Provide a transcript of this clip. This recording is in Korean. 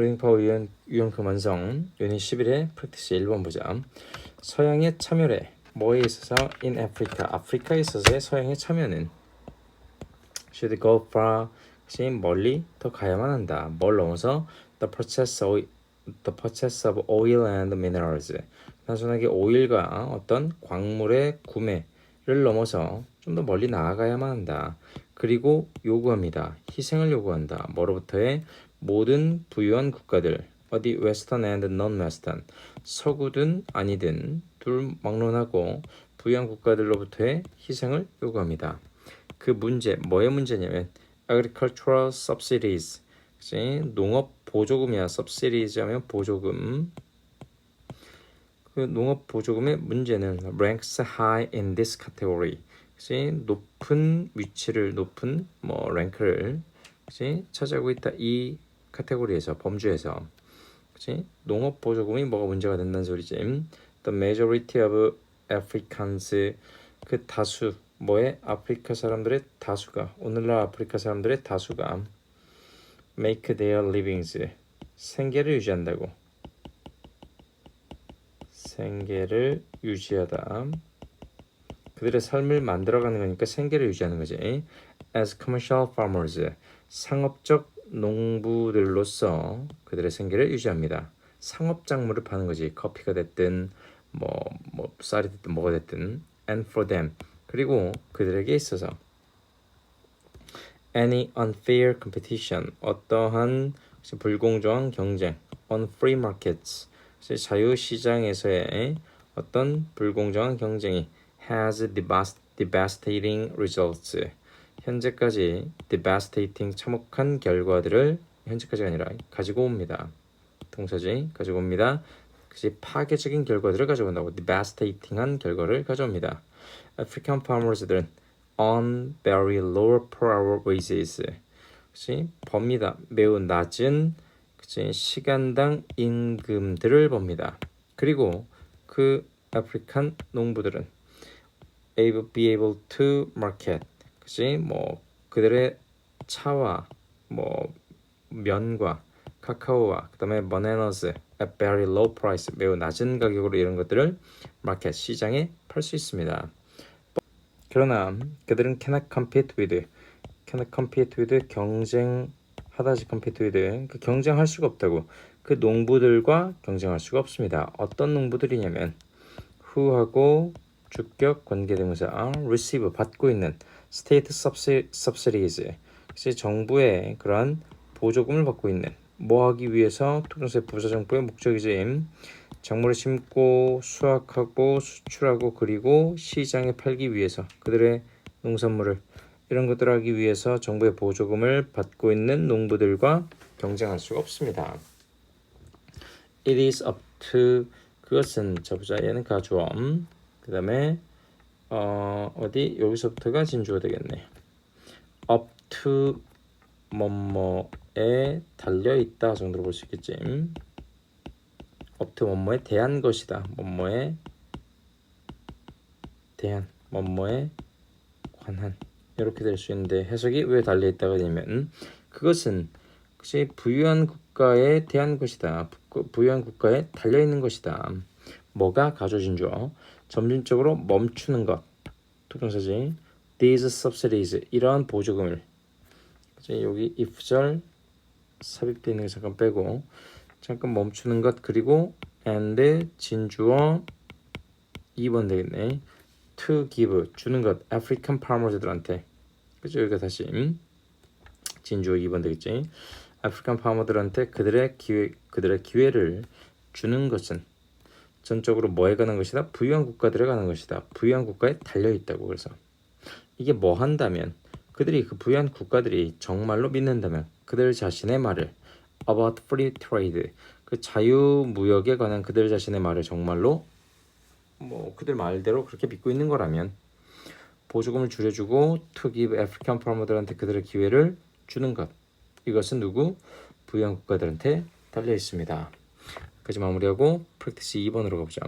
리딩 파워 유형, 유형품 완성 유닛 11의 프랙티스 1번 보자 서양의 참여래 뭐에 있어서 in Africa 아프리카에 있어서의 서양의 참여는 should go far 시 멀리 더 가야만 한다. 뭘 넘어서 the process of, the process of oil and minerals. 단순하게 오일과 어떤 광물의 구매를 넘어서 좀 더 멀리 나아가야만 한다. 그리고 요구합니다. 희생을 요구한다. 뭐로부터의 모든 부유한 국가들 어디 웨스턴 앤드 non 웨스턴 서구든 아니든 둘 막론하고 부유한 국가들로부터의 희생을 요구합니다. 그 문제 뭐의 문제냐면 agricultural subsidies? 농업 보조금이야 subsidies 하면 보조금 그 농업 보조금의 문제는 ranks high in this category 그치? 높은 위치를 높은 뭐 랭크를 그치? 차지하고 있다 이 카테고리에서 범주에서. 그치? 농업 보조금이 뭐가 문제가 된다는 소리지. The majority of Africans 그 다수 뭐의 아프리카 사람들의 다수가. 오늘날 아프리카 사람들의 다수가 make their livings. 생계를 유지한다고. 생계를 유지하다. 그들의 삶을 만들어가는 거니까 생계를 유지하는 거지. As commercial farmers 상업적 농부들로서 그들의 생계를 유지합니다. 상업 작물을 파는 거지. 커피가 됐든 뭐, 뭐 쌀이 됐든 뭐가 됐든 and for them 그리고 그들에게 있어서 any unfair competition 어떠한 불공정한 경쟁 on free markets 자유 시장에서의 어떤 불공정한 경쟁이 has devastating results 현재까지 devastating 참혹한 결과들을 현재까지가 아니라 가지고 옵니다. 동사지 가지고 옵니다. 그지 파괴적인 결과들을 가져온다고 devastating한 결과를 가져옵니다. African farmers들은 on very low per hour wages 그지 법니다. 매우 낮은 그지 시간당 임금들을 법니다. 그리고 그 아프리칸 농부들은 able, be able to market 그지 뭐 그들의 차와 뭐 면과 카카오와 그다음에 bananas at very low price 매우 낮은 가격으로 이런 것들을 마켓 시장에 팔 수 있습니다. 그러나 그들은 cannot compete with cannot compete with 경쟁하다지 compete with 그 경쟁할 수가 없다고 그 농부들과 경쟁할 수가 없습니다. 어떤 농부들이냐면 who하고 주격 관계대명사 receive 받고 있는 state subsidies. 즉 정부의 그런 보조금을 받고 있는 뭐 하기 위해서 토종세 부자 정부의 목적이지 작물을 심고 수확하고 수출하고 그리고 시장에 팔기 위해서 그들의 농산물을 이런 것들을 하기 위해서 정부의 보조금을 받고 있는 농부들과 경쟁할 수가 없습니다. It is up to 그것은 저부자 얘는 가주엄 그 다음에 어, 어디 여기서부터가 진주어 되겠네. up to 뭐뭐에 달려 있다 정도로 볼 수 있겠지. up to 뭐뭐에 대한 것이다. 뭐뭐에 대한 뭐뭐에 관한 이렇게 될 수 있는데 해석이 왜 달려 있다가 되면 그것은 그것이 부유한 국가에 대한 것이다. 부유한 국가에 달려 있는 것이다. 뭐가 가져진 줄 점진적으로 멈추는 것. 투명사지 these subsidies. 이러한 보조금을. 여기 if절 삽입되어 있는 거 잠깐 빼고 잠깐 멈추는 것 그리고 and 진주어 2번 되겠네. to give 주는 것. African farmers들한테. 그죠? 여기가 다시. 진주어 2번 되겠지? 아프리칸 파머들한테 그들의 기회 그들의 기회를 주는 것은 전적으로 뭐에 관한 것이다? 부유한 국가들에 관한 것이다. 부유한 국가에 달려 있다고 그래서 이게 뭐 한다면 그들이 그 부유한 국가들이 정말로 믿는다면 그들 자신의 말을 about free trade 그 자유 무역에 관한 그들 자신의 말을 정말로 뭐 그들 말대로 그렇게 믿고 있는 거라면 보조금을 줄여주고 give African farmer들한테 그들의 기회를 주는 것 이것은 누구 부유한 국가들한테 달려 있습니다. 여기까지 마무리하고 프랙티스 2번으로 가보자.